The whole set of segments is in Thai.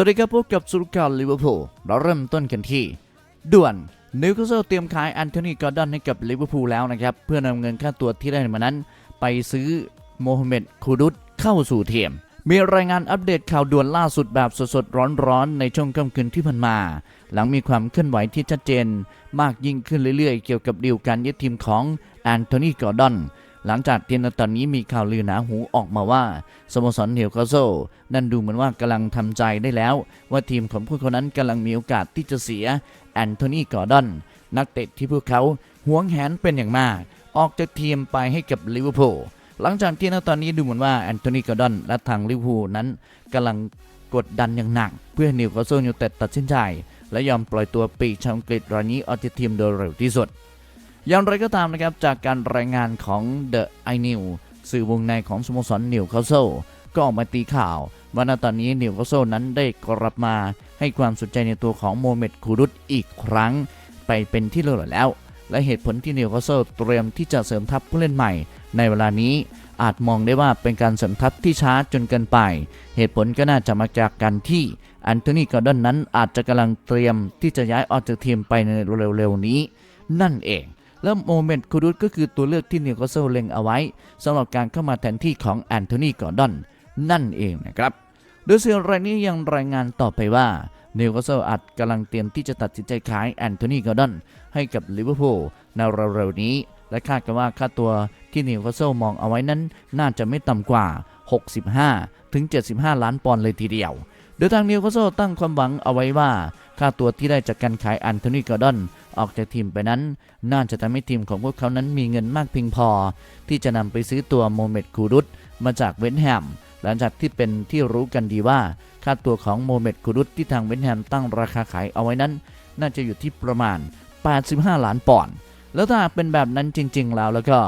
วัสดีครับพบกับสุรการลิเวอร์พูลเราเริ่มต้นกันที่ ด่วนนิวคาสเซิลเตรียมขายแอนโทนีกอร์ดอนให้กับลิเวอร์พูลแล้วนะครับ เพื่อนำเงินค่าตัวที่ได้มานั้น ไปซื้อโมฮัมเหม็ดคูดุสเข้าสู่ทีมมีรายงานอัปเดตข่าวด่วนล่าสุดแบบสดๆร้อนๆ ในช่วงค่ำคืนที่ผ่านมา หลังมีความเคลื่อนไหวที่ชัดเจน มากยิ่งขึ้นเรื่อยๆ เกี่ยวกับดีลการยึดทีมของแอนโทนีกอร์ดอน หลังจากเที่ในตอนนี้มีข่าวลือหนาหูออกมาว่าสโมสรนิวคาสเซิลนั่นดูเหมือนว่ากำลังทำใจได้แล้ว ว่าทีมของพวกเขานั้นกำลังมีโอกาสที่จะเสียแอนโทนีกอร์ดอนนักเตะที่พวกเขาหวงแหนเป็นอย่างมาก ออกจากทีมไปให้กับลิเวอร์พูลหลังจากที่ณตอนนี้ดูเหมือนว่าแอนโทนีกอร์ดอนและทางลิเวอร์พูลนั้นกำลังกดดันอย่างหนัก เพื่อให้นิวคาสเซิลยูไนเต็ดตัดสินใจและยอมปล่อยตัวปีกชาวอังกฤษรายนี้ออกจากทีมโดยเร็วที่สุด อย่างไรก็ตามนะครับจากการรายงานของ The i n e w สื่อวงในของสโมสรนิวคาสเซิลก็ออกมาตีข่าวว่าณตอนนี้นิวคาสเซิลนั้นได้กลับมาให้ความสนใจในตัวของโมเมดคูรุตอีกครั้ง ไปเป็นที่เรียบร้อยแล้ว และเหตุผลที่นิวคาสเซิลเตรียมที่จะเสริมทัพผู้เล่นใหม่ ในเวลานี้อาจมองได้ว่าเป็นการเสริมทัพที่ช้าจนเกินไป เหตุผลก็น่าจะมาจากการที่แอนโทนีกอร์ดอนนั้นอาจจะกำลังเตรียมที่จะย้ายออกจากทีมไปในเร็วๆนี้ นั่นเอง แล้วโมเมนต์คูรุสก็คือตัวเลือกที่นิวคาสเซิลเล็งเอาไว้สำหรับการเข้ามาแทนที่ของแอนโทนีกอร์ดอนนั่นเองนะครับ โดยสื่อรายนี้ยังรายงานต่อไปว่านิวคาสเซิลอาจกำลังเตรียมที่จะตัดสินใจขายแอนโทนีกอร์ดอนให้กับลิเวอร์พูลในเร็วๆนี้ และคาดกันว่าค่าตัวที่นิวคาสเซิลมองเอาไว้นั้น น่าจะไม่ต่ำกว่า 65 ถึง 75 ล้านปอนด์เลยทีเดียวโดยทางนิวคาสเซิลตั้งความหวังเอาไว้ว่า ค่าตัวที่ได้จากการขายแอนโทนีกอร์ดอน ออกจากทีมไปนั้น น่าจะทำให้ทีมของพวกเขานั้นมีเงินมากเพียงพอ ที่จะนำไปซื้อตัวโมเมดคูรุตมาจากเวนแฮมหลังจากที่เป็นที่รู้กันดีว่า ค่าตัวของโมเมดคูรุตที่ทางเวนแฮมตั้งราคาขายเอาไว้นั้น น่าจะอยู่ที่ประมาณ 85 ล้านปอนด์แล้วถ้าเป็นแบบนั้นจริง ๆ แล้วแล้วก็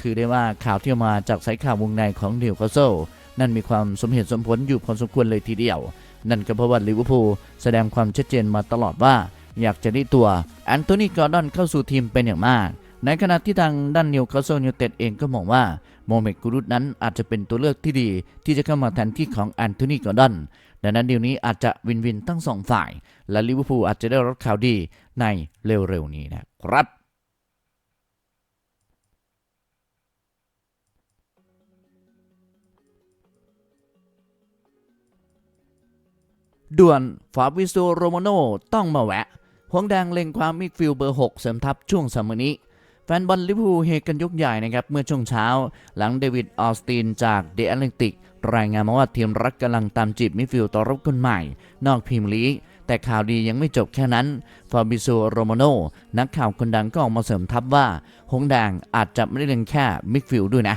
ถือได้ว่าข่าวที่ออกมาจากสายข่าววงในของนิวคาสเซิลนั่นมีความสมเหตุสมผลอยู่พอสมควรเลยทีเดียว นั่นก็เพราะว่าลิเวอร์พูลแสดงความชัดเจนมาตลอดว่า อยากจะได้ตัวแอนโทนีกอร์ดอนเข้าสู่ทีมเป็นอย่างมาก ในขณะที่ทางด้านนิวคาสเซิลยูเต็ดเองก็มองว่าโมเมดกูรุตนั้นอาจจะเป็นตัวเลือกที่ดี ที่จะเข้ามาแทนที่ของแอนโทนีกอร์ดอนดังนั้นเดีลนี้อาจจะวินวินทั้งสองฝ่าย และลิเวอร์พูลอาจจะได้รับข่าวดีในเร็วๆนี้นะครับด่วนฟาบิโซโรมโนต้องมาแวะ หงแดงเล็งความมิดฟิลเบอร์ 6 เสริมทัพช่วงซัมมนี้ แฟนบอลลิเวอร์พูลเฮกันยกใหญ่นะครับ เมื่อช่วงเช้า หลังเดวิดออสตินจากเดอะแอตแลนติก รายงานมาว่าทีมรักกำลังตามจีบมิดฟิลต่อรับคนใหม่ นอกพรีเมียร์ลีแต่ข่าวดียังไม่จบแค่นั้น ฟาบิโซโรมาโนนักข่าวคนดังก็ออกมาเสริมทัพว่า หงแดงอาจจะไม่ได้เล่นแค่มิดฟิลด์ด้วยนะ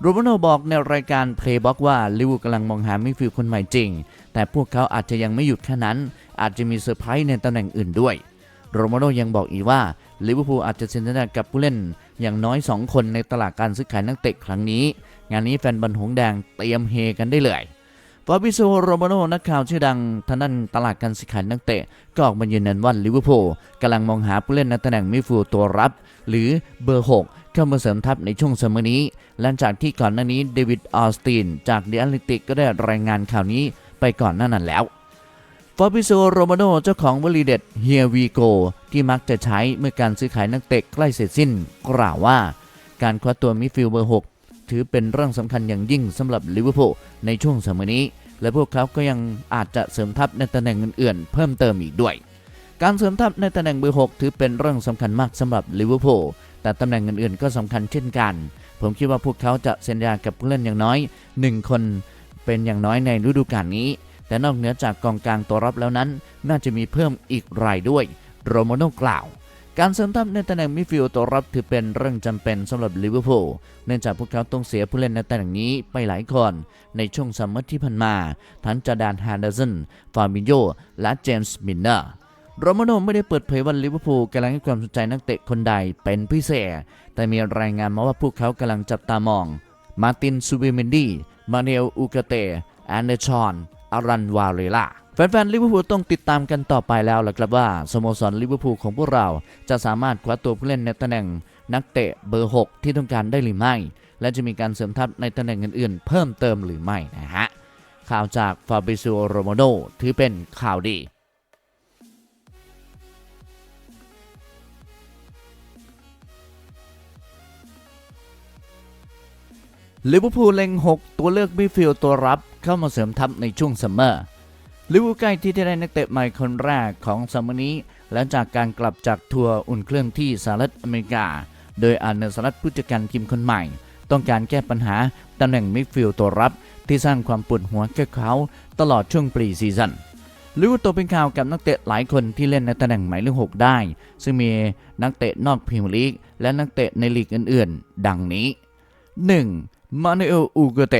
โรมาโนบอกในรายการ Playbox ว่าลิเวอร์พูลกำลังมองหามิดฟิลด์คนใหม่จริง แต่พวกเขาอาจจะยังไม่หยุดแค่นั้น อาจจะมีเซอร์ไพรส์ในตำแหน่งอื่นด้วย โรมาโนยังบอกอีกว่าลิเวอร์พูลอาจจะเซ็นสัญญากับผู้เล่นอย่างน้อย 2 คนในตลาดการซื้อขายนักเตะครั้งนี้ งานนี้แฟนบอลหงส์แดงเตรียมเฮกันได้เลยฟาบิโซโรมาโนนักข่าวชื่อดังทางด้านตลาดการซื้อขายนักเตะ ก็ออกมายืนยันว่าลิเวอร์พูลกำลังมองหาผู้เล่นในตำแหน่งมิดฟิลด์ตัวรับ หรือเบอร์ 6 เข้ามาเสริมทัพในช่วงซัมเมอนี้ หลังจากที่ก่อนหน้านี้เดวิดออสตินจากเดอะแอตแลติกก็ได้รายงานข่าวนี้ไปก่อนหน้านั้นแล้ว ฟาบิโซโรมาโนเจ้าของวลีเด็ด Here we go ที่มักจะใช้เมื่อการซื้อขายนักเตะใกล้เสร็จสิ้น กล่าวว่า การคว้าตัวมิดฟิลด์เบอร์ 6 ถือเป็นเรื่องสำคัญอย่างยิ่งสำหรับลิเวอร์พูลในช่วงซัมเมอร์นี้ และพวกเขาก็ยังอาจจะเสริมทัพในตำแหน่งอื่นๆ เพิ่มเติมอีกด้วย การเสริมทัพในตำแหน่งเบอร์ 6 ถือเป็นเรื่องสำคัญมากสำหรับลิเวอร์พูลแต่ตำแหน่งอื่นๆ ก็สำคัญเช่นกัน ผมคิดว่าพวกเขาจะเซ็นสัญญากับผู้เล่นอย่างน้อย 1 คนเป็นอย่างน้อยในฤดูกาลนี้ แต่นอกเหนือจากกองกลางตัวรับแล้วนั้น น่าจะมีเพิ่มอีกรายด้วยโรมาโนกล่าวการเสริมทัพในตำแหน่งมิดฟิลด์ตัวรับถือเป็นเรื่องจำเป็นสำหรับลิเวอร์พูลเนื่องจากพวกเขาต้องเสียผู้เล่นในตำแหน่งนี้ไปหลายคน ในช่วงซัมเมอร์ที่ผ่านมาทั้งจาดานฮานเดสันฟาบิโยและเจมส์มินเนอร์โรมาโนไม่ได้เปิดเผยว่าลิเวอร์พูลกำลังให้ความสนใจนักเตะคนใดเป็นพิเศษ แต่มีรายงานมาว่าพวกเขากำลังจับตามอง มาร์ตินซูเบเมนดีมาเนลอูกาเตแอนเดชอน อารันวาเรล่าแฟนๆลิเวอร์พูลต้องติดตามกันต่อไปแล้วล่ะครับว่าสโมสรลิเวอร์พูลของพวกเราจะสามารถคว้าตัวผู้เล่นในตำแหน่งนักเตะเบอร์ 6 ที่ต้องการได้หรือไม่ และจะมีการเสริมทัพในตำแหน่งอื่นๆ เพิ่มเติมหรือไม่นะฮะ ข่าวจากฟาบิซิโอโรโมโนถือเป็นข่าวดีลิเวอร์พูลเล็ง 6 ตัวเลือกมิดฟิลด์ตัวรับ เข้ามาเสริมทัพในช่วงซัมเมอร์ลิเวอร์พูลใกล้ที่ได้นักเตะใหม่คนแรกของซัมเมอร์นี้หลังจากการกลับจากทัวร์อุ่นเครื่องที่สหรัฐอเมริกา โดยอาร์เนสลัดผู้จัดการทีมคนใหม่ ต้องการแก้ปัญหาตำแหน่งมิดฟิลด์ตัวรับ ที่สร้างความปวดหัวแก่เขาตลอดช่วงปรีซีซั่นลิเวอร์พูลตัวเป็นข่าวกับนักเตะหลายคนที่เล่นในตำแหน่งหมายเลขหกได้ ซึ่งมีนักเตะนอกพรีเมียร์ลีกและนักเตะในลีกอื่นๆ ดังนี้ 1. มานูเอลอูเกเต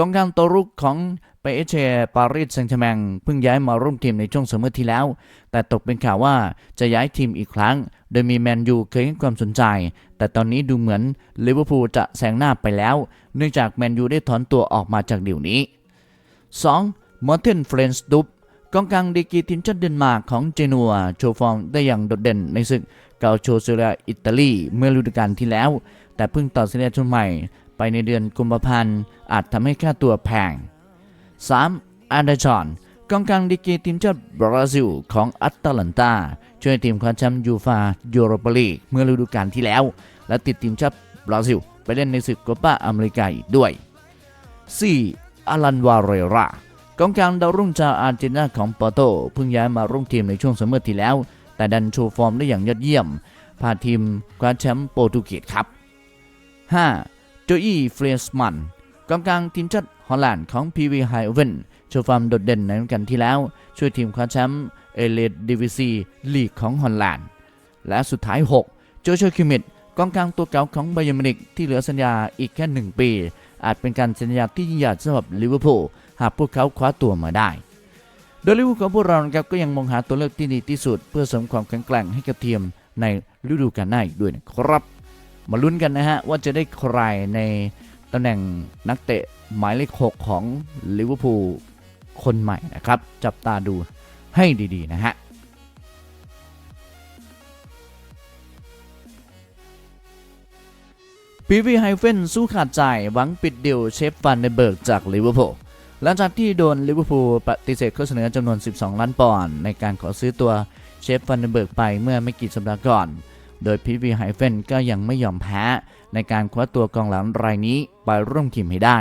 กองกลางตัวรุกของไปเอเชปารีสแซงต์แชร์แมงเพิ่งย้ายมาร่วมทีมในช่วงซัมมอร์ที่แล้ว แต่ตกเป็นข่าวว่าจะย้ายทีมอีกครั้ง โดยมีแมนยูเคยให้ความสนใจ แต่ตอนนี้ดูเหมือนลิเวอร์พูลจะแซงหน้าไปแล้ว เนื่องจากแมนยูได้ถอนตัวออกมาจากเดีลนี้ 2. มอร์เทนเฟรนส์ดุบกองกลางดีกีทีมชาติเดนมาร์กของเจนัวโชว์ฟอร์มได้อย่างโดดเด่นในศึกเกาโชเซเรียอิตาลีเมื่อฤดูกาลที่แล้ว แต่เพิ่งต่อสัญญาชุดใหม่ ไปในเดือนกุมภาพันธ์อาจทำให้ค่าตัวแพง 3. อันเดอร์ชอนกองกลางดีกีทีมชาติบราซิลของอัตแลนตา ช่วยทีมคว้าแชมป์ยูฟายูโรปาลีกเมื่อฤดูกาลที่แล้ว และติดทีมชาติบราซิล ไปเล่นในศึกโคปาอเมริกาอีกด้วย 4. อารันวาเรรากองกลางดาวรุ่งชาวอาร์เจนตินาของปอโตเพิ่งย้ายมาร่วมทีมในช่วงซัมมอร์ที่แล้ว แต่ดันโชว์ฟอร์มได้อย่างยอดเยี่ยม พาทีมคว้าแชมป์โปรตุเกสครับ 5. โจอี้เฟรสมันกองกลางทีมชาติฮอลแลนด์ของ PV h e i v e n โชว์ฟอร์มโดดเด่นในฤดูกาลที่แล้ว ช่วยทีมคว้าแชมป์เอเลดดิวิซีลีกของฮอลแลนด์ และสุดท้าย 6 โจชัวคิมิดกองกลางตัวเก่าของไบยมินิกที่เหลือสัญญาอีกแค่ 1 ปี อาจเป็นการสัญญาที่ยิ่งใหญ่สำหรับลิเวอร์พูลหากพวกเขาคว้าตัวมาได้ โดยลิเวอร์พูลของพวกเราครับก็ยังมองหาตัวเลือกที่ดีที่สุด เพื่อเสริมความแข็งแกร่งให้กับทีมในฤดูกาลหน้าอีกด้วยนะครับ มาลุ้นกันนะฮะ ว่าจะได้ใครในตำแหน่งนักเตะหมายเลข 6 ของลิเวอร์พูลคนใหม่นะครับ จับตาดูให้ดีๆนะฮะปีวีไฮเฟนสู้ขาดใจหวังปิดเดียวเชฟฟันเดเบิร์กจากลิเวอร์พูลหลังจากที่โดนลิเวอร์พูลปฏิเสธข้อเสนอจำนวน 12 ล้านปอนด์ในการขอซื้อตัวเชฟฟันเดเบิร์กไปเมื่อไม่กี่สัปดาห์ก่อน โดยพีวีไฮเฟนก็ยังไม่ยอมแพ้ในการคว้าตัวกองหลังรายนี้ไปร่วมทีมให้ได้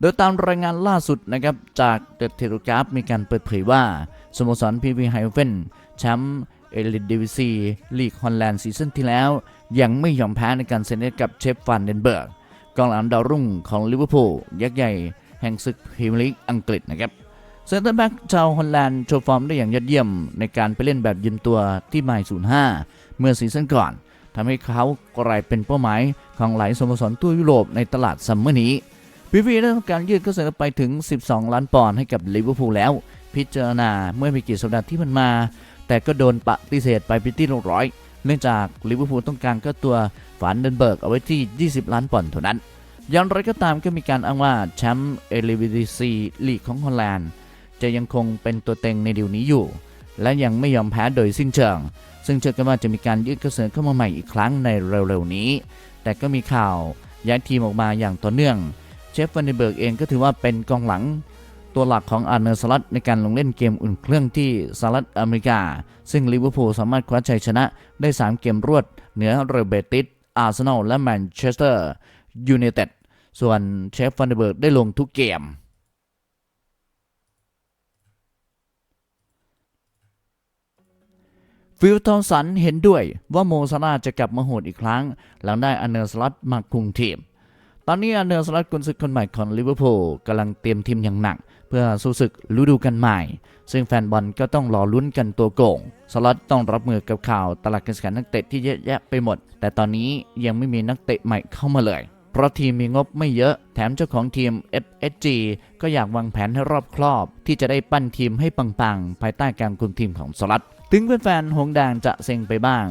โดยตามรายงานล่าสุดนะครับจากเดอะเทเลกราฟมีการเปิดเผยว่าสโมสรพีวีไฮเฟนแชมป์เอลิทดิวิซีลีกฮอลแลนด์ซีซั่นที่แล้ว ยังไม่ยอมแพ้ในการเซ็นกับเชฟฟันเดนเบิร์กกองหลังดาวรุ่งของลิเวอร์พูลยักษ์ใหญ่แห่งศึกพรีเมียร์ลีกอังกฤษนะครับเซนเตอร์แบ็กชาวฮอลแลนด์โชว์ฟอร์มได้อย่างยอดเยี่ยมในการไปเล่นแบบยืมตัวที่ไมล์05 เมื่อซีซั่นก่อนทำให้เขากลายเป็นเป้าหมายของหลายสโมสรทั่วยุโรปในตลาดซัมเมอร์นี้พีวีได้ทำการยื่นข้อเสนอไปถึง 12 ล้านปอนด์ให้กับลิเวอร์พูลแล้ว พิจารณาเมื่อม่กี่สัปดาห์ที่มันมา แต่ก็โดนปฏิเสธไปเป็นที่เรียบร้อย เนื่องจากลิเวอร์พูลต้องการก็ตัวฝันเดนเบิร์กเอาไว้ที่ 20 ล้านปอนด์เท่านั้นอย่างไรก็ตามก็มีการอ้างว่าแชมป์เอลิวิดีซีลีกของฮอลแลนด์จะยังคงเป็นตัวเต็งในดีลนี้อยู่ และยังไม่ยอมแพ้โดยสิ้นเชิง ซึ่งเชื่อกันว่าจะมีการยื่นข้อเสนอเข้ามาใหม่อีกครั้งในเร็วๆนี้ แต่ก็มีข่าวย้ายทีมออกมาอย่างต่อเนื่องเชฟฟันเดเบิร์กเองก็ถือว่าเป็นกองหลัง ตัวหลักของอาร์เนอร์สลัดในการลงเล่นเกมอุ่นเครื่องที่สหรัฐอเมริกา ซึ่งลิเวอร์พูลสามารถคว้าชัยชนะได้ 3 เกมรวด เหนือเรเบติสอาร์เซนอลและแมนเชสเตอร์ยูไนเต็ดส่วนเชฟฟันเดเบิร์กได้ลงทุกเกม ฟิลทอมสันเห็นด้วยว่าโมซาลาจะกลับมาโหดอีกครั้ง หลังได้อันเนอร์สลัดมาคุมทีม ตอนนี้อันเดอร์สลัดกุนซือคนใหม่ของลิเวอร์พูลกำลังเตรียมทีมอย่างหนัก เพื่อสู้ศึกฤดูกาลใหม่ ซึ่งแฟนบอลก็ต้องรอลุ้นกันตัวโก่ง สลัดต้องรับมือกับข่าวตลาดการแข่งนักเตะที่เยอะแยะไปหมด แต่ตอนนี้ยังไม่มีนักเตะใหม่เข้ามาเลย เพราะทีมมีงบไม่เยอะ แถมเจ้าของทีม FSG ก็อยากวางแผนให้รอบครอบ ที่จะได้ปั้นทีมให้ปังๆภายใต้การคุมทีมของสลัด ถึงแฟนๆหงส์แดงจะเซ็งไปบ้าง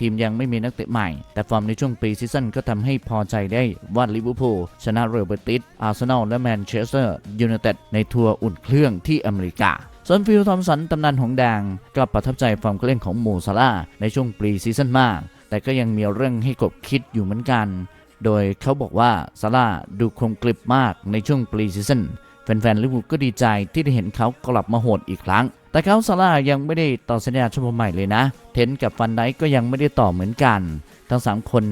ทีมยังไม่มีนักเตะใหม่ แต่ฟอร์มในช่วงปีซีซั่นก็ทำให้พอใจได้ว่าลิเวอร์พูลชนะเรอัลเบติสอาร์เซนอลและแมนเชสเตอร์ยูไนเต็ดในทัวร์อุ่นเครื่องที่อเมริกาส่วนฟิลทอมสันตำนานหงส์แดงก็ประทับใจฟอร์มการเล่นของโมซาลาในช่วงปรีซีซั่นมาก แต่ก็ยังมีเรื่องให้กบคิดอยู่เหมือนกัน โดยเขาบอกว่าซาร่าดูคมกริบมากในช่วงปรีซีซั่นแฟนๆลิเวอร์พูลก็ดีใจที่ได้เห็นเขากลับมาโหดอีกครั้ง แต่เขาซาร่ายังไม่ได้ต่อสัญญาฉบับใหม่เลยนะ เทนกับฟันไดก็ยังไม่ได้ต่อเหมือนกัน ทั้ง 3 คน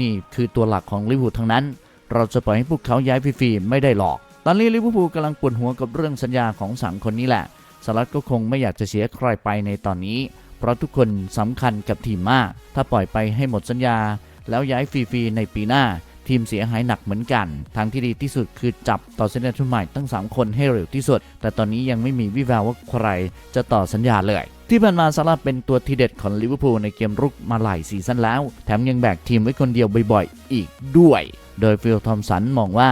นี่คือตัวหลักของลิเวอร์พูลทั้งนั้น เราจะปล่อยให้พวกเขาย้ายฟรีๆไม่ได้หรอก ตอนนี้ลิเวอร์พูลกำลังปวดหัวกับเรื่องสัญญาของ 3 คนนี้แหละสลัดก็คงไม่อยากจะเสียใครไปในตอนนี้ เพราะทุกคนสำคัญกับทีมมาก ถ้าปล่อยไปให้หมดสัญญา แล้วย้ายฟรีๆในปีหน้า ทีมเสียหายหนักเหมือนกันทางที่ดีที่สุดคือจับต่อสัญญาชุดใหม่ทั้ง 3 คนให้เร็วที่สุด แต่ตอนนี้ยังไม่มีวิแววว่าใครจะต่อสัญญาเลยที่ผ่านมาซาร่าเป็นตัวทีเด็ดของลิเวอร์พูลในเกมรุกมาหลายซีซั่นแล้ว แถมยังแบกทีมไว้คนเดียวบ่อยๆ อีกด้วย โดยฟิลทอมสันมองว่า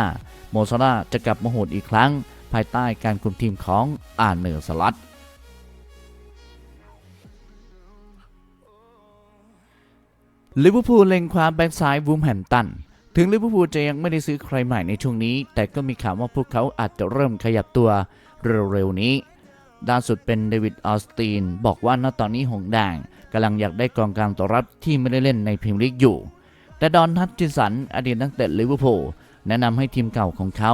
โมซาร่าจะกลับมาโหดอีกครั้ง ภายใต้การคุมทีมของอาร์เนอร์สลัตลิเวอร์พูลเล็งคว้าแบ็กซ้ายวูมแฮมตัน ถึงลิเวอร์พูลจะยังไม่ได้ซื้อใครใหม่ในช่วงนี้ แต่ก็มีข่าวว่าพวกเขาอาจจะเริ่มขยับตัวเร็วๆนี้ล่าสุดเป็นเดวิดออสตินบอกว่าณตอนนี้หงแดงกำลังอยากได้กองกลางตัวรับที่ไม่ได้เล่นในพรีเมียร์ลีกอยู่ แต่ดอนทัตจินสัน อดีตนักเตะลิเวอร์พูลแนะนำให้ทีมเก่าของเขา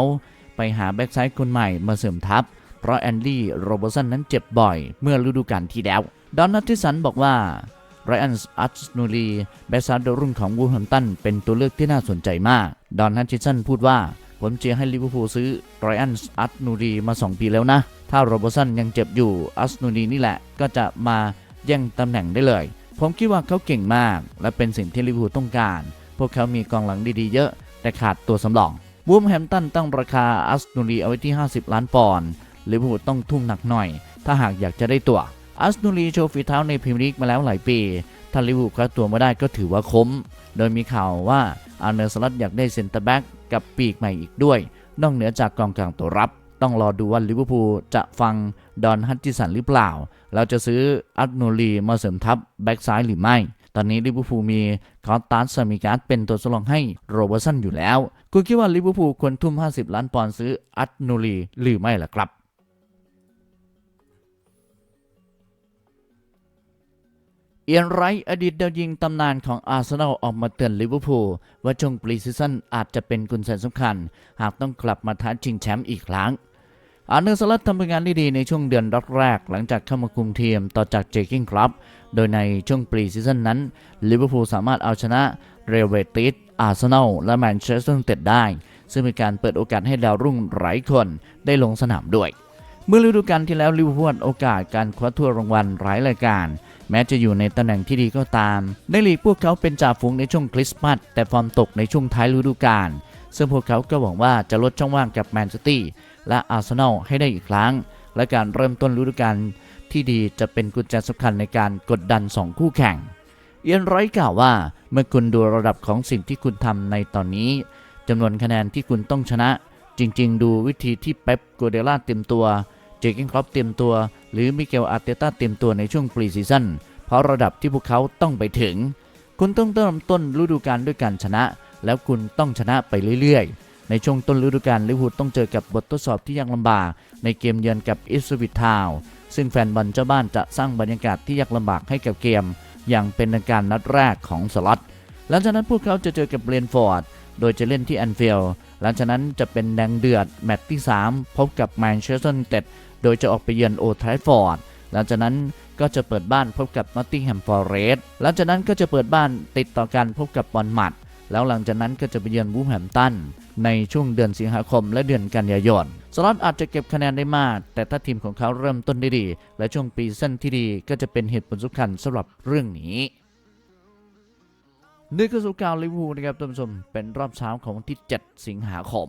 ไปหาแบ็กซ้ายคนใหม่มาเสริมทัพ เพราะแอนดี้โรเบอร์สันนั้นเจ็บบ่อย เมื่อฤดูกาลที่แล้ว ดอนนัททิสันบอกว่า ไรอันส์อัชนูรีแบ็กซ้ายดรุ่งของวูแฮมตันเป็นตัวเลือกที่น่าสนใจมาก ดอนนัททิสันพูดว่า ผมเชียร์ให้ลิเวอร์พูลซื้อไรอันส์อัชนูรีมา 2 ปีแล้วนะ ถ้าโรบอสันยังเจ็บอยู่อัชนูรีนี่แหละ ก็จะมาแย่งตำแหน่งได้เลย ผมคิดว่าเขาเก่งมาก และเป็นสิ่งที่ลิเวอร์พูลต้องการ พวกเขามีกองหลังดีๆเยอะ แต่ขาดตัวสำรองวูมแฮมตันตั้งราคาอัสนูรีเอาไว้ที่ 50 ล้านปอนด์ลิเวอร์พูลต้องทุ่มหนักหน่อย ถ้าหากอยากจะได้ตัว อัสนูรีโชว์ฝีเท้าในพรีเมียร์ลีกมาแล้วหลายปีถ้าลิเวอร์พูลคว้าตัวมาได้ก็ถือว่าคุ้ม โดยมีข่าวว่าอาร์เนอร์สลัดอยากได้เซนเตอร์แบ็กกับปีกใหม่อีกด้วย นอกเหนือจากกองกลางตัวรับ ต้องรอดูว่าลิเวอร์พูลจะฟังดอนฮัตจิสันหรือเปล่าแล้วจะซื้ออัสนูรีมาเสริมทัพแบ็กซ้ายหรือไม่ ตอนนี้ลิเวอร์พูลมีคอสตัสซามิการ์ดเป็นตัวสำรองให้โรเบอร์สันอยู่แล้ว คุณคิดว่าลิเวอร์พูลควรทุ่ม 50 ล้านปอนด์ซื้ออัตนูรีหรือไม่ล่ะครับ เอียนไรท์อดีตดาวยิงตำนานของอาร์เซนอลออกมาเตือนลิเวอร์พูลว่าช่วงปรีซีซั่นอาจจะเป็นกุญแจสำคัญ หากต้องกลับมาท้าชิงแชมป์อีกครั้ง อาร์เนอร์สลัดทำผลงานได้ดีในช่วงเดือนแรก หลังจากเข้ามาคุมทีมต่อจากเจคิงครับโดยในช่วงปรีซีซั่นนั้นลิเวอร์พูลสามารถเอาชนะเรเวติสอาร์เซนอลและแมนเชสเตอร์ยูไนเต็ดได้ ซึ่งเป็นการเปิดโอกาสให้ดาวรุ่งหลายคนได้ลงสนามด้วย เมื่อฤดูกาลที่แล้วลิเวอร์พูลโอกาสการคว้าถ้วยรางวัลหลายรายการ แม้จะอยู่ในตำแหน่งที่ดีก็ตามในลีกพวกเขาเป็นจ่าฝูงในช่วงคริสต์มาสแต่ฟอร์มตกในช่วงท้ายฤดูกาลซึ่งพวกเขาก็หวังว่าจะลดช่องว่างกับแมนซิตี้และอาร์เซนอลให้ได้อีกครั้ง และการเริ่มต้นฤดูกาลที่ดีจะเป็นกุญแจสำคัญในการกดดัน 2 คู่แข่ง เอียนไรท์กล่าวว่า เมื่อคุณดูระดับของสิ่งที่คุณทำในตอนนี้จำนวนคะแนนที่คุณต้องชนะ จริง ๆ ดูวิธีที่เป๊ปกัวเดล่าเต็มตัว เจเกนครอปเต็มตัว หรือมิเกลอาร์เตต้าเต็มตัวในช่วงปรีซีซั่นเพราะระดับที่พวกเขาต้องไปถึง คุณต้องเริ่มต้นฤดูกาลด้วยการชนะ แล้วคุณต้องชนะไปเรื่อยๆ ในช่วงต้นฤดูกาลลิเวอร์พูลต้องเจอกับบททดสอบที่ยากลำบาก ในเกมเยือนกับอิสวิตทาวน์ซึ่งแฟนบอลเจ้าบ้านจะสร้างบรรยากาศที่ยากลำบากให้กับเกม อย่างเป็นทางการนัดแรกของสล็อตหลังจากนั้นพวกเขาจะเจอกับเบรนฟอร์ดโดยจะเล่นที่แอนฟิลด์หลังจากนั้นจะเป็นแดงเดือดแมตช์ที่ 3 พบกับแมนเชสเตอร์ยูไนเต็ด โดยจะออกไปเยือนโอทราฟอร์ด หลังจากนั้นก็จะเปิดบ้านพบกับนอตติงแฮมฟอร์เรสต์ หลังจากนั้นก็จะเปิดบ้านติดต่อกันพบกับบอลมัด แล้วหลังจากนั้นก็จะไปเยือนวูแฮมตันในช่วงเดือนสิงหาคมและเดือนกันยายน สล็อตอาจจะเก็บคะแนนได้มาก แต่ถ้าทีมของเขาเริ่มต้นได้ดี และช่วงปีสั้นที่ดีก็จะเป็นเหตุผลสำคัญสำหรับเรื่องนี้นี่คือสุการลิเวอร์พูลนะครับท่านผู้ชมเป็นรอบเช้าของวันที่ 7 สิงหาคม